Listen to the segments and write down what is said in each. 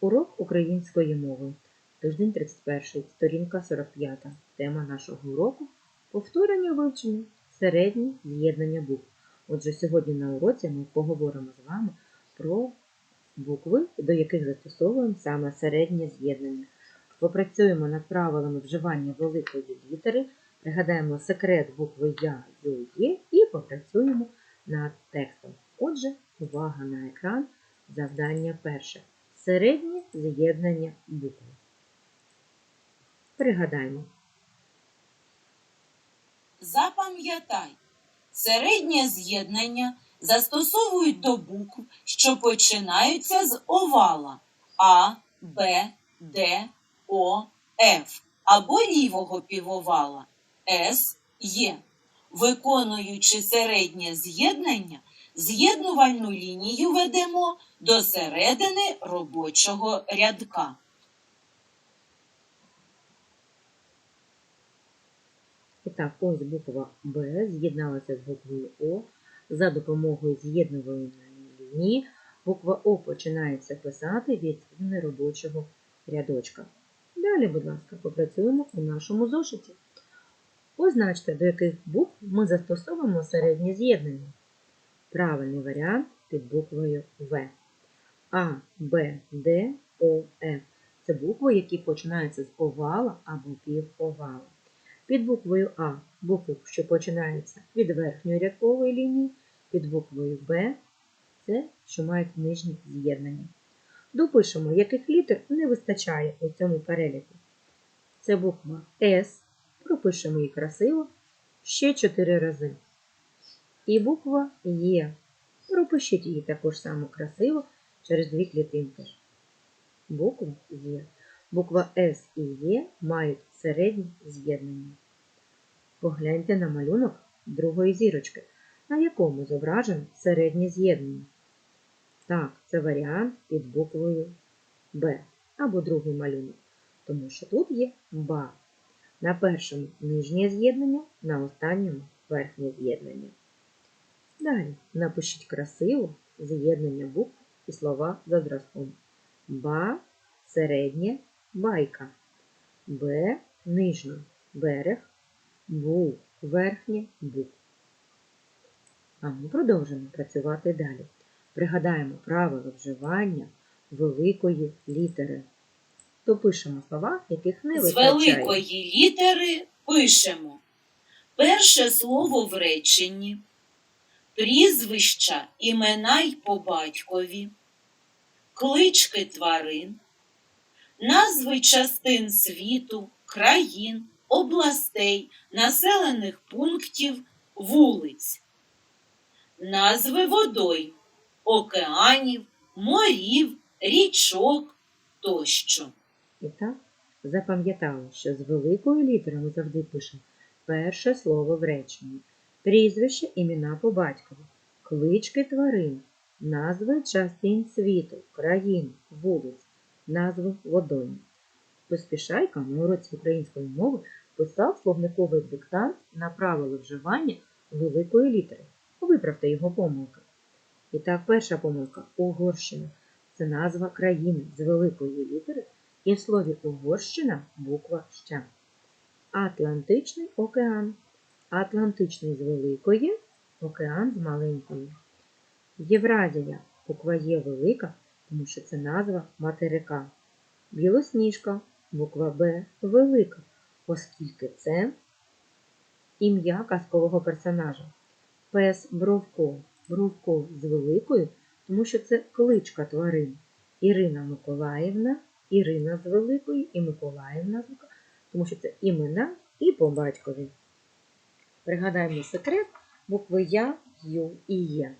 Урок української мови. Тиждень 31, сторінка 45. Тема нашого уроку повторення вивчення, середні з'єднання букв. Отже, сьогодні на уроці ми поговоримо з вами про букви, до яких застосовуємо саме середнє з'єднання. Попрацюємо над правилами вживання великої літери, пригадаємо секрет букви Я, Ю, Є і попрацюємо над текстом. Отже, увага на екран. Завдання перше. Середнє з'єднання букв. Пригадаймо. Запам'ятай, середнє з'єднання застосовують до букв, що починаються з овала А, Б, Д, О, Ф або лівого півовала С, Є. Виконуючи середнє з'єднання, з'єднувальну лінію ведемо до середини робочого рядка. І так, ось буква Б з'єдналася з буквою О за допомогою з'єднувальної лінії. Буква О починається писати від неробочого рядочка. Далі, будь ласка, попрацюємо у нашому зошиті. Позначте, до яких букв ми застосовуємо середнє з'єднання. Правильний варіант під буквою В. А, Б, Д, О, Ф. Це букви, які починаються з овала або півовала. Під буквою А букви, що починаються від верхньої рядкової лінії, під буквою Б це, що мають нижні з'єднання. Допишемо, яких літер не вистачає у цьому переліку. Це буква С, пропишемо її красиво ще 4 рази. І буква Є. Пропишіть її також само красиво через дві клітинки. Буква Є. Буква С і Є мають середнє з'єднання. Погляньте на малюнок другої зірочки, на якому зображено середнє з'єднання. Так, це варіант під буквою Б або другий малюнок, тому що тут є ба. На першому нижнє з'єднання, на останньому верхнє з'єднання. Далі напишіть красиво з'єднання букв і слова за зразком. Ба середнє байка. Б нижнє берег. Бу верхнє бук. А ми продовжимо працювати далі. Пригадаємо правила вживання великої літери. Допишемо слова, яких не З великої літери пишемо перше слово в реченні, прізвища, імена й по батькові, клички тварин, назви частин світу, країн, областей, населених пунктів, вулиць, назви водойм, океанів, морів, річок тощо. І так, запам'ятали, що з великої літери ми завжди пишемо перше слово в реченні, прізвище, імена по батькові, клички тварин, назви частин світу, країн, вулиць, назви водойм. Поспішайка на уроці української мови писав словниковий диктант на правила вживання великої літери. Виправте його помилки. І так, перша помилка Угорщина. Це назва країни з великої літери, і в слові Угорщина буква ща. Атлантичний океан. Атлантичний з великої, океан з маленької. Євразія буква Є велика, тому що це назва материка. Білосніжка буква Б велика, оскільки це ім'я казкового персонажа. Пес Бровко. Бровко з великою, тому що це кличка тварин. Ірина Миколаївна, Ірина з великої і Миколаївна тому що це імена і по батькові. Пригадаємо секрет букви Я, Ю і Є.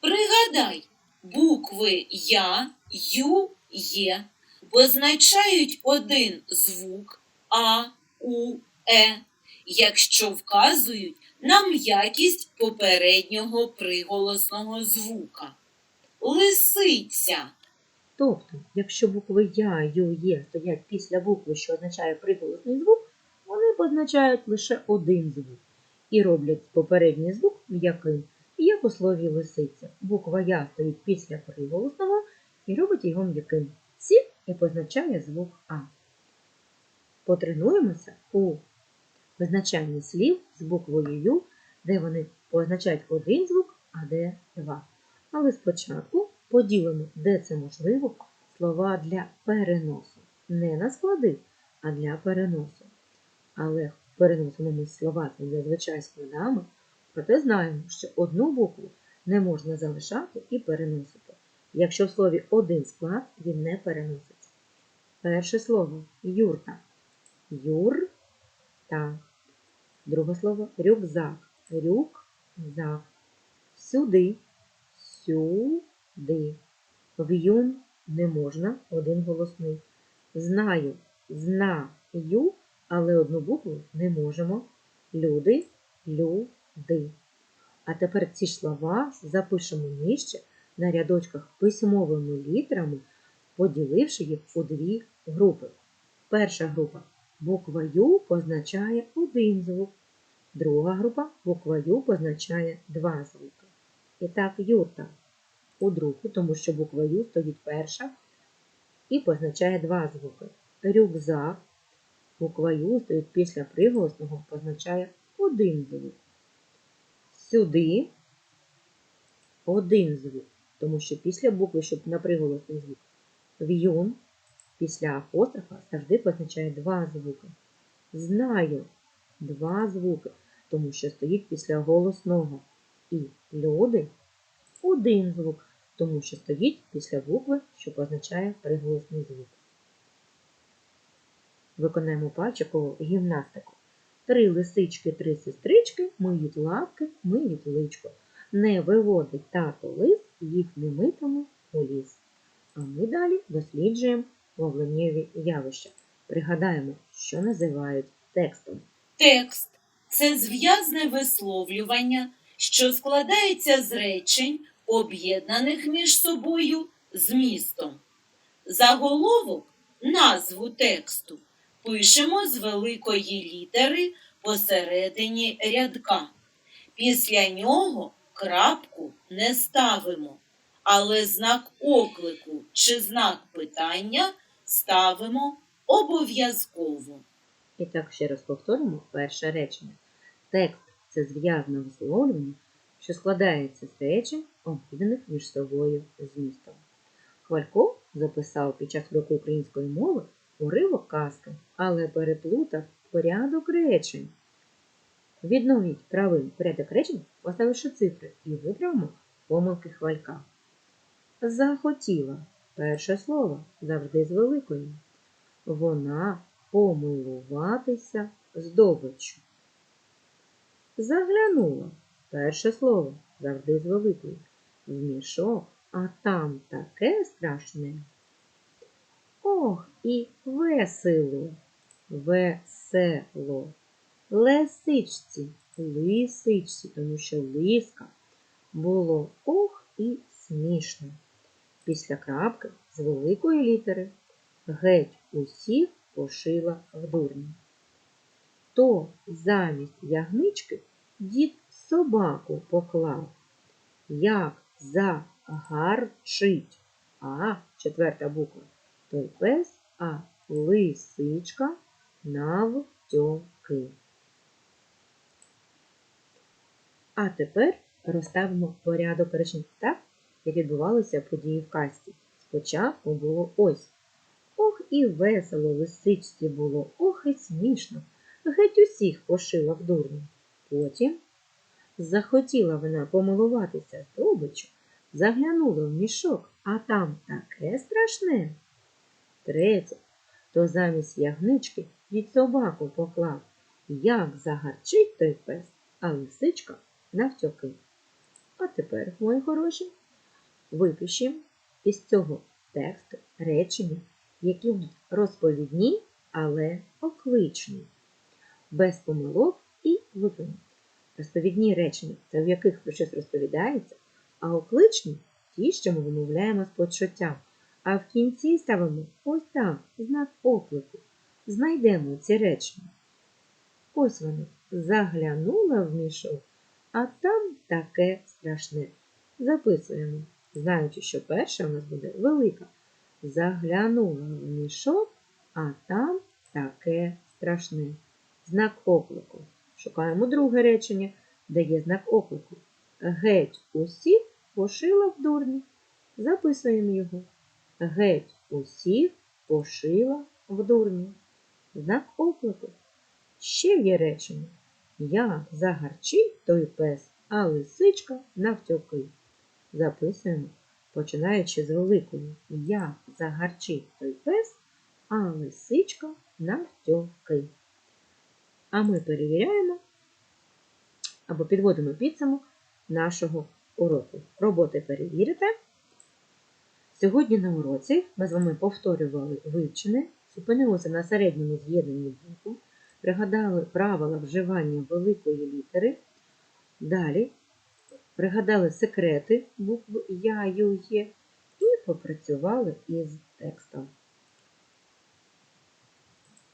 Пригадай, букви Я, Ю, Є позначають один звук А, У, Е, якщо вказують на м'якість попереднього приголосного звука. Лисиця. Тобто, якщо букви Я, Ю, Є стоять після букви, що означає приголосний звук, вони позначають лише один звук і роблять попередній звук м'яким Як у слові лисиця, буква Я стоїть після приголосного і робить його м'яким. Сів і позначає звук А. Потренуємося у визначанні слів з буквою Ю, де вони позначають один звук, а де два. Але спочатку поділимо, де це можливо, слова для переносу. Не на склади, а для переносу. Але переносимо ми слова це зазвичай складами, проте знаємо, що одну букву не можна залишати і переносити. Якщо в слові один склад, він не переноситься. Перше слово юрта. Юр-та. Друге слово рюкзак. Рюкзак. Сюди. Сюди. В'юн не можна, один голосний. Знаю, знаю, але одну букву не можемо. Люди, люди. А тепер ці слова запишемо нижче на рядочках письмовими літерами, поділивши їх у дві групи. Перша група буква Ю позначає один звук. Друга група буква Ю позначає два звуки. І так, юрта у другу, тому що буква Ю стоїть перша і позначає два звуки. Рюкзак, буква Ю стоїть після приголосного, позначає один звук. Сюди один звук, тому що після букви, щоб на приголосний звук, в'юн після апострофа завжди позначає два звуки. Знаю два звуки, тому що стоїть після голосного. І люди один звук, тому що стоїть після букви, що позначає приголосний звук. Виконаємо пальчикову гімнастику. Три лисички, три сестрички, миють лапки, миють личко. Не виводить тато лис, їх не митому у ліс. А ми далі досліджуємо мовленнєві явища. Пригадаємо, що називають текстом. Текст це зв'язне висловлювання, що складається з речень, об'єднаних між собою змістом. Заголовок назву тексту пишемо з великої літери посередині рядка. Після нього крапку не ставимо, але знак оклику чи знак питання ставимо обов'язково. І так ще раз повторимо перше речення. Текст це зв'язне висловлювання, що складається з речень, об'єднаних між собою змістом. Хвалько записав під час уроку української мови уривок казки, але переплутав порядок речень. Відновіть правильний порядок речень, поставивши цифри, і виправимо помилки хвалька. Захотіла перше слово завжди з великою. Вона помилуватися здобиччю. Заглянула перше слово завжди з великою. В мішок, а там таке страшне. Ох, і весело, весело. Лисичці, лисичці, тому що лиска було ох і смішно. Після крапки з великої літери геть усіх пошила в дурні. То замість ягнички дід собаку поклав, як загарчить. А, четверта буква. Той пес, а лисичка навтьоки. А тепер розставимо порядок речень так, як відбувалися події в касті. Спочатку було ось. Ох і весело лисичці було, ох і смішно. Геть усіх пошила в дурні. Потім захотіла вона помилуватися здобичу, заглянула в мішок, а там таке страшне. Третє, то замість ягнички від собаку поклав, як загарчить той пес, а лисичка навтьоки. А тепер, мої хороші, випишемо із цього тексту речення, які розповідні, але окличні, без помилок і зупинок. Розповідні речення це в яких про щось розповідається, а окличні ті, що ми вимовляємо з почуттям. А в кінці ставимо ось так знак оклику. Знайдемо ці речення. Ось вони. Заглянула в мішок, а там таке страшне. Записуємо, знаючи, що перша у нас буде велика. Заглянула в мішок, а там таке страшне. Знак оклику. Шукаємо друге речення, де є знак оклику. Геть усіх пошила в дурні. Записуємо його. Геть усіх пошила в дурні. Знак оклику. Ще є речення. Як загарчить той пес, а лисичка навтьоки. Записуємо, починаючи з великої. Як загарчить той пес, а лисичка навтьоки. А ми перевіряємо або підводимо підсумок нашого уроку. Роботи перевірите. Сьогодні на уроці ми з вами повторювали вивчене, зупинилися на середньому з'єднанні букв, пригадали правила вживання великої літери. Далі пригадали секрети букв Я, Ю, Є і попрацювали із текстом.